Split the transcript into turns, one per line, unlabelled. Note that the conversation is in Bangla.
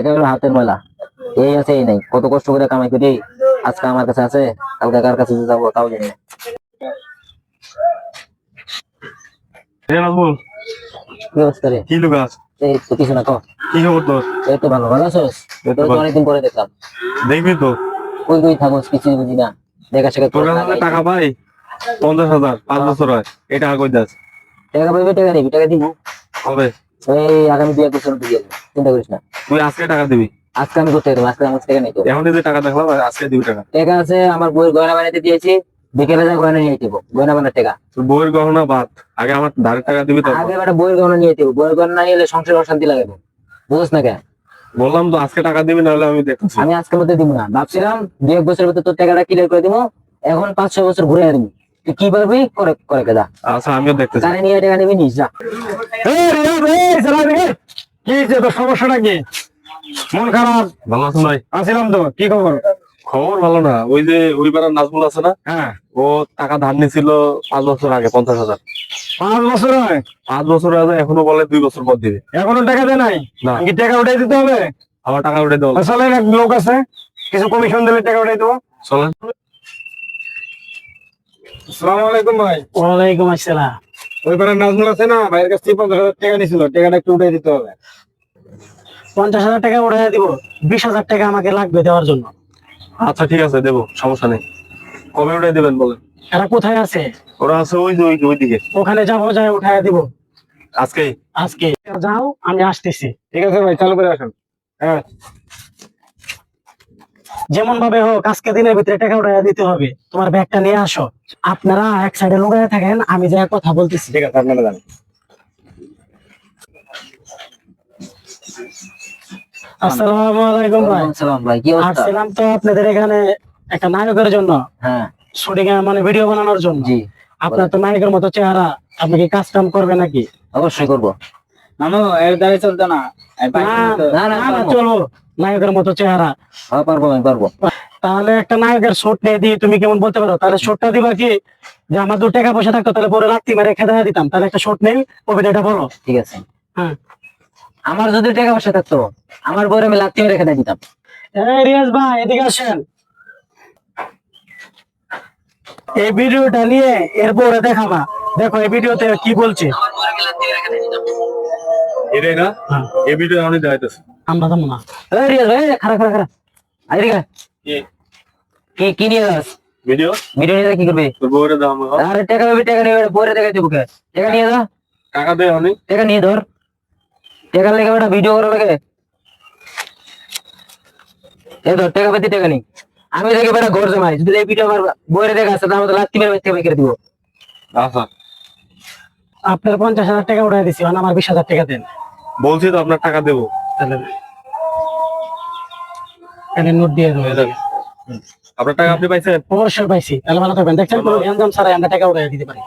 এটা হলো হাতের ময়লা। এই আছে এই নাই। কত কষ্ট করে কামাই করি। আজকে আমার কাছে আছে কালকে কার কাছে যাব তাও জানি না। কি এই তো কিছু না কো।
কি খবর তোর?
এই তো ভালো ভালো আছোস?
এই তো
তোর তো
ভালো।
অনেকদিন পরে দেখলাম।
দেখবি তো।
কই কই থাকোস কিছুই বুঝি না। দেখা
তোর কাছে টাকা পাই? পঞ্চাশ হাজার পাঁচ বছর হয়। এটা যাস
টাকা পাইবে টাকা নিবি টাকা দিব।
হবে।
এই আগামী দুই এক বছর দিয়ে যাব চিন্তা করিস না।
তুই আজকে টাকা দিবি?
আজকে আমি করতে পারব আজকে আমার টাকা নেই তো।
এখন যে টাকা দেখলাম আজকে দিবি টাকা।
টাকা আছে আমার বইয়ের গয়না বানাইতে দিয়েছি বিকেলে যা গয়না নিয়ে দেবো গয়না বানার টাকা।
তোর বউয়ের গহনা বাদ আগে আমার ধারের টাকা দিবি তো
আগে একটা বইয়ের গহনা নিয়ে দেবো বইয়ের গহনা না নিলে সংসারে অশান্তি লাগাবো বুঝছ না কেন?
বললাম তো আজকে টাকা দিবি নাহলে আমি
আজকের মধ্যে দিব না। ভাবছিলাম দুই এক বছরের ভিতরে তোর টাকাটা ক্লিয়ার করে দিব এখন পাঁচ ছয় বছর ঘুরে দিবি তুই কি পারবি করে করে কেদা?
আচ্ছা আমিও দেখতেছি।
কানে নিয়ে টাকা নিবি নিস যা।
কি হয়েছে তোর সমস্যাটা কি? মন খারাপ?
ভালো আছেন ভাই?
আসিলাম তো কি খবর?
খবর ভালো না ওই যে ওই পাড়ার নাজমুল আছে না?
হ্যাঁ।
ও টাকা ধার নিয়েছিল পাঁচ বছর আগে পঞ্চাশ হাজার।
পাঁচ বছর হয়
পাঁচ বছর আগে এখনও বলে দুই বছর পর দিবে।
এখনও টাকা দেয় নাই?
না।
কি টাকা উঠাই দিতে হবে?
আবার টাকা উঠে দেওয়া
আসলে এক লোক আছে কিছু কমিশন দিলে টাকা উঠাই দেবো।
চলেন।
আসসালামু আলাইকুম ভাই।
ওয়ালাইকুম আসসালাম।
ওই নাজমুল আছে না? ভাইয়ের কাছ থেকে পঞ্চাশ হাজার টাকা নিয়েছিল টাকাটা একটু উঠাই দিতে হবে।
পঞ্চাশ হাজার টাকা উঠে দিব বিশ হাজার টাকা আমাকে লাগবে দেওয়ার জন্য।
আচ্ছা ঠিক আছে দেবো সমস্যা নেই। কবে উঠে দিবেন বলেন?
এরা কোথায় আছে?
ওরা আছে ওই যে ওই- ওইদিকে।
ওখানে যাব যাই উঠায় দিব।
আজকেই?
আজকে। যাও আমি আসতেছি।
ঠিক আছে ভাই চালু করে আসুন। হ্যাঁ।
যেমন ভাবে হোক আজকে দিনের ভিতরে টাকা উঠায় দিতে হবে। তোমার ব্যাগটা নিয়ে আসো। আপনারা এক সাইডে লুকায় থাকেন আমি যা কথা বলতেছি।
ঠিক আছে আপনারা জানেন
আসসালামু আলাইকুম ভাই।
সালাম ভাই কি অবস্থা?
আসছিলাম তো আপনাদের এখানে একটা নায়কের জন্য।
হ্যাঁ।
শুটিং এ মানে ভিডিও বানানোর জন্য।
জি।
আপনার তো নায়কের মতো চেহারা আপনি কি কাজ কাম করবে নাকি?
অবশ্যই করব।
মামু এর দ্বারা চলতো না।
না
না, না,
না, না,
পারব।
চলবো নায়কের মতো চেহারা।
হ্যাঁ পারব আমি পারব।
তাহলে একটা নায়কের শোট নিয়ে দিই তুমি কেমন বলতে পারো? তাহলে শোটটা দিবা কি? যে আমার দু টাকা পয়সা থাকতো তাহলে পরে রাত্রি মেরে খেতে দিতাম। তাহলে একটা শোট নেই অভিনয়টা বলো।
ঠিক আছে।
হ্যাঁ।
আমার যদি টাকা পয়সা থাকতো আমার বইয়ের আমি লাত্তি মেরে খেতে দিতাম।
এই রিয়াজ ভাই এদিকে আসেন। এই ভিডিওটা নিয়ে এরপরে দেখাবা। দেখো এই ভিডিওতে কি বলছে?
এটাই না? ভিডিও আমি দেখাইতেছি।
আমরা যাব না।
এই রিয়াজ ভাই খারাপ খারাপ খারাপ আরে রিয়া কি? কি নিয়ে যাস?
ভিডিও
ভিডিও নিয়ে যা কি করবে?
তোর বউয়ের দাম
আরে টাকা নিয়ে বইরে টাকা দেবো কে টাকা নিয়ে যা।
টাকা দে অনেক।
টাকা নিয়ে ধর। টাকা লেগে বেটা ভিডিও করা লাগে। এই ধর টাকা পেতে টাকা নেই আমি দেখে বেটা ঘর জমাই। যদি এই ভিডিও আমার বইরে দেখা আছে তাহলে লাত্তি মেরে বেঁকে দিব।
আচ্ছা।
আপনার পঞ্চাশ হাজার টাকা উঠাই দিছি মানে আমার বিশ হাজার টাকা দেন।
বলছি তো আপনার টাকা দেবো।
তাহলে এখানে নোট দিয়ে দেবো।
আপনার টাকা আপনি পাইছেন?
অবশ্যই পাইছি। তাহলে ভালো থাকবেন। দেখছেন কোনো এনজাম ছাড়াই আমরা টাকা উঠাই দিতে পারি।